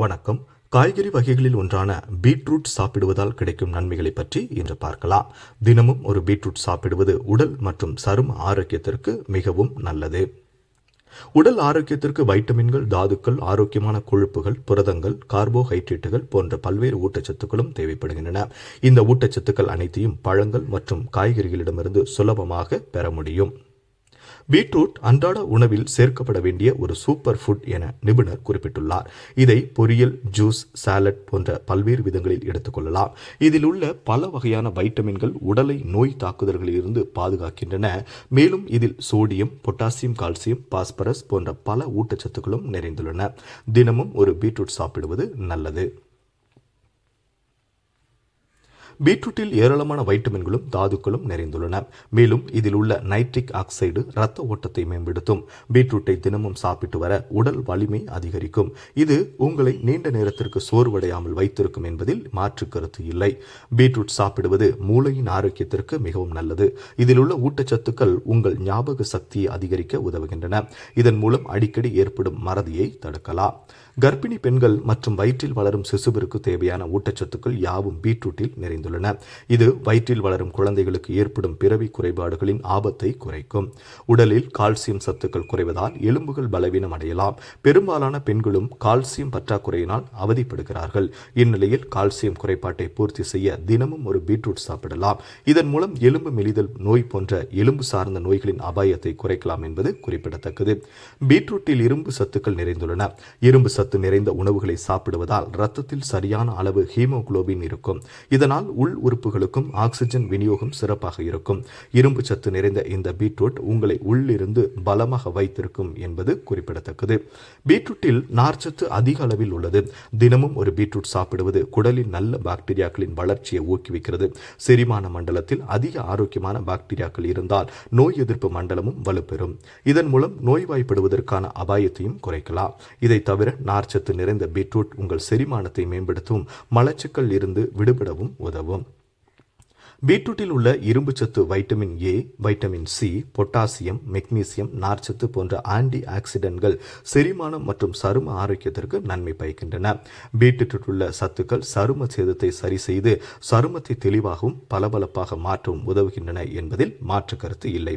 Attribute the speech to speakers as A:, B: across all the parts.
A: வணக்கம். காய்கறி வகைகளில் ஒன்றான பீட்ரூட் சாப்பிடுவதால் கிடைக்கும் நன்மைகளை பற்றி இன்று பார்க்கலாம். தினமும் ஒரு பீட்ரூட் சாப்பிடுவது உடல் மற்றும் சரும ஆரோக்கியத்திற்கு மிகவும் நல்லது. உடல் ஆரோக்கியத்திற்கு வைட்டமின்கள் தாதுக்கள் ஆரோக்கியமான கொழுப்புகள் புரதங்கள் கார்போஹைட்ரேட்டுகள் போன்ற பல்வேறு ஊட்டச்சத்துக்களும் தேவைப்படுகின்றன. இந்த ஊட்டச்சத்துக்கள் அனைத்தையும் பழங்கள் மற்றும் காய்கறிகளிடமிருந்து சுலபமாக பெற முடியும். பீட்ரூட் அன்றாட உணவில் சேர்க்கப்பட வேண்டிய ஒரு சூப்பர் ஃபுட் என நிபுணர் குறிப்பிட்டுள்ளார். இதை பொரியல் ஜூஸ் சாலட் போன்ற பல்வேறு விதங்களில் எடுத்துக்கொள்ளலாம் இதில் உள்ள பல வகையான வைட்டமின்கள் உடலை நோய் தாக்குதல்களில் இருந்து பாதுகாக்கின்றன. மேலும் இதில் சோடியம் பொட்டாசியம் கால்சியம் பாஸ்பரஸ் போன்ற பல ஊட்டச்சத்துக்களும் நிறைந்துள்ளன. தினமும் ஒரு பீட்ரூட் சாப்பிடுவது நல்லது. பீட்ரூட்டில் ஏராளமான வைட்டமின்களும் தாதுக்களும் நிறைந்துள்ளன. மேலும் இதில் உள்ள நைட்ரிக் ஆக்சைடு இரத்த ஓட்டத்தை மேம்படுத்தும். பீட்ரூட்டை தினமும் சாப்பிட்டு வர உடல் வலிமை அதிகரிக்கும். இது உங்களை நீண்ட நேரத்திற்கு சோர்வடையாமல் வைத்திருக்கும் என்பதில் மாற்று கருத்து இல்லை. பீட்ரூட் சாப்பிடுவது மூளையின் ஆரோக்கியத்திற்கு மிகவும் நல்லது. இதில் உள்ள ஊட்டச்சத்துக்கள் உங்கள் ஞாபக சக்தியை அதிகரிக்க உதவுகின்றன. இதன் மூலம் அடிக்கடி ஏற்படும் மறதியை தடுக்கலாம். கர்ப்பிணி பெண்கள் மற்றும் வயிற்றில் வளரும் சிசுவிற்கு தேவையான ஊட்டச்சத்துக்கள் யாவும் பீட்ரூட்டில் நிறைந்துள்ளன இது வயிற்றில் வளரும் குழந்தைகளுக்கு ஏற்படும் பிறவி குறைபாடுகளின் ஆபத்தை குறைக்கும். உடலில் கால்சியம் சத்துக்கள் குறைவதால் எலும்புகள் பலவீனம் அடையலாம். பெரும்பாலான பெண்களும் கால்சியம் பற்றாக்குறையினால் அவதிப்படுகிறார்கள். இந்நிலையில் கால்சியம் குறைபாட்டை பூர்த்தி செய்ய தினமும் ஒரு பீட்ரூட் சாப்பிடலாம். இதன் மூலம் எலும்பு மெலிதல் நோய் போன்ற எலும்பு சார்ந்த நோய்களின் அபாயத்தை குறைக்கலாம் என்பது குறிப்பிடத்தக்கது. பீட்ரூட்டில் இரும்பு சத்துக்கள் நிறைந்துள்ளன. இரும்பு சத்து நிறைந்த உணவுகளை சாப்பிடுவதால் ரத்தத்தில் சரியான அளவு ஹீமோகுளோபின் இருக்கும். இதனால் உள் உறுப்புகளுக்கும் ஆக்சிஜன் விநியோகம் சிறப்பாக இருக்கும். இரும்பு சத்து நிறைந்த இந்த பீட்ரூட் உங்களை உள்ளிருந்து பலமாக வைத்திருக்கும் என்பது குறிப்பிடத்தக்கது. பீட்ரூட்டில் நார்ச்சத்து அதிக அளவில் உள்ளது. தினமும் ஒரு பீட்ரூட் சாப்பிடுவது குடலில் நல்ல பாக்டீரியாக்களின் வளர்ச்சியை ஊக்குவிக்கிறது. செரிமான மண்டலத்தில் அதிக ஆரோக்கியமான பாக்டீரியாக்கள் இருந்தால் நோய் எதிர்ப்பு மண்டலமும் வலுப்பெறும். இதன் மூலம் நோய்வாய்ப்படுவதற்கான அபாயத்தையும் குறைக்கலாம். இதை தவிர நார்ச்சத்து நிறைந்த பீட்ரூட் உங்கள் செரிமானத்தை மேம்படுத்தவும் மலச்சிக்கல் இருந்து விடுபடவும் உதவும். பீட்ரூட்டில் உள்ள இரும்பு சத்து vitamin A vitamin C potassium magnesium நார்ச்சத்து போன்ற ஆன்டி ஆக்சிடென்ட்கள் செரிமானம் மற்றும் சரும ஆரோக்கியத்திற்கு நன்மை பயக்கின்றன. பீட்ரூட்டில் உள்ள சத்துக்கள் சரும சேதத்தை சரி செய்து சருமத்தை தெளிவாகவும் பளபளப்பாக மாற்றவும் உதவுகின்றன என்பதில் மாற்று கருத்து இல்லை.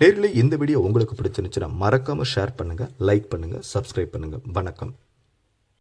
A: நேரில் இந்த வீடியோ உங்களுக்கு பிடிச்சிருந்துச்சுன்னா மறக்காம ஷேர் பண்ணுங்க லைக் பண்ணுங்க சப்ஸ்கிரைப் பண்ணுங்க. வணக்கம்.